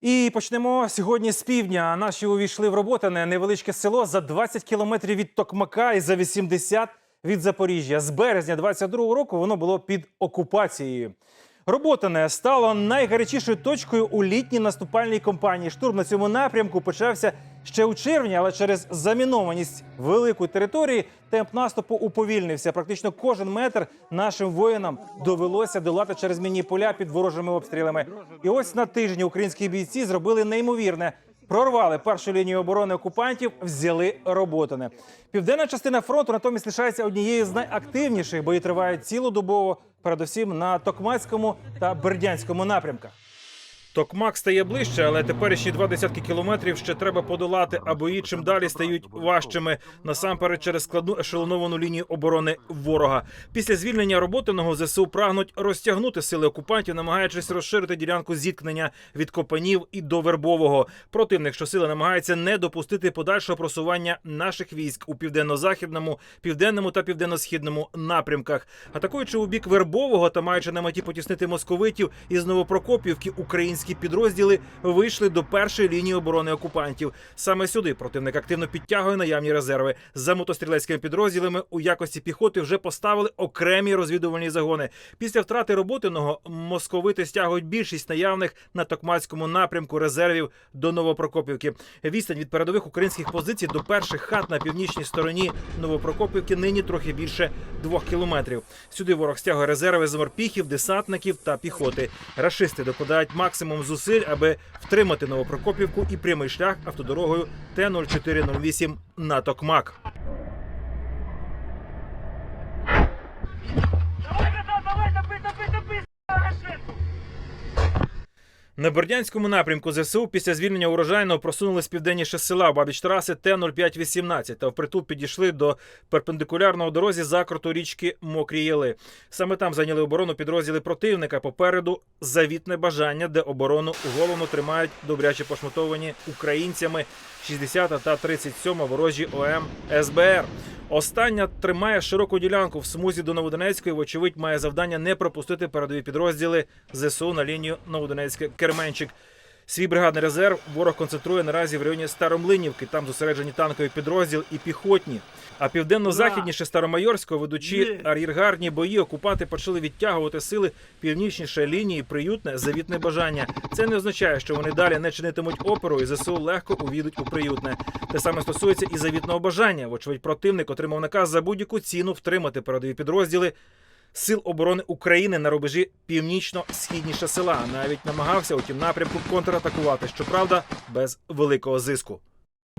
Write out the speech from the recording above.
І почнемо сьогодні з півдня. Наші увійшли в роботане невеличке село за 20 кілометрів від Токмака і за 80 від Запоріжжя. З березня 22-го року воно було під окупацією. Роботане стало найгарячішою точкою у літній наступальній кампанії. Штурм на цьому напрямку почався ще у червні, але через замінованість великої території темп наступу уповільнився. Практично кожен метр нашим воїнам довелося долати через мінні поля під ворожими обстрілами. І ось на тижні українські бійці зробили неймовірне. Прорвали першу лінію оборони окупантів, взяли роботане. Південна частина фронту натомість лишається однією з найактивніших. Бої тривають цілодобово, передусім на Токмацькому та Бердянському напрямках. Токмак стає ближче, але теперішні два десятки кілометрів ще треба подолати, а бої чим далі стають важчими. Насамперед через складну ешелоновану лінію оборони ворога. Після звільнення роботиного ЗСУ прагнуть розтягнути сили окупантів, намагаючись розширити ділянку зіткнення від Копанів і до Вербового. Противник щосили намагається не допустити подальшого просування наших військ у південно-західному, південному та південно-східному напрямках. Атакуючи у бік Вербового та маючи на меті потіснити московитів із Новопрокопівки, українські підрозділи вийшли до першої лінії оборони окупантів. Саме сюди противник активно підтягує наявні резерви. За мотострілецькими підрозділами у якості піхоти вже поставили окремі розвідувальні загони. Після втрати роботиного московити стягують більшість наявних на токмацькому напрямку резервів до Новопрокопівки. Відстань від передових українських позицій до перших хат на північній стороні Новопрокопівки нині трохи більше двох кілометрів. Сюди ворог стягує резерви з морпіхів, десантників та піхоти. Рашисти докладають максимум зусиль, аби втримати Новопрокопівку і прямий шлях автодорогою Т-0408 на Токмак. На Бердянському напрямку ЗСУ після звільнення урожайного просунулись південніше села обабіч траси Т-0518 та впритул підійшли до перпендикулярного дорозі закруту річки Мокрі Яли. Саме там зайняли оборону підрозділи противника. Попереду завітне бажання, де оборону головно тримають добряче пошматовані українцями 60 та 37 ворожі ОМ СБР. Остання тримає широку ділянку в смузі до Новодонецької. Вочевидь, має завдання не пропустити передові підрозділи ЗСУ на лінію Новодонецьке Керменчик. Свій бригадний резерв ворог концентрує наразі в районі Старомлинівки. Там зосереджені танковий підрозділ і піхотні. А південно-західніше Старомайорського, ведучи ар'єргарні бої, окупанти почали відтягувати сили північніше лінії. Приютне завітне бажання. Це не означає, що вони далі не чинитимуть опору, і ЗСУ легко увійдуть у приютне. Те саме стосується і завітного бажання. Вочевидь, противник отримав наказ за будь-яку ціну втримати передові підрозділи. Сил оборони України на рубежі північно-східніше села навіть намагався у тім напрямку контратакувати, щоправда, без великого зиску.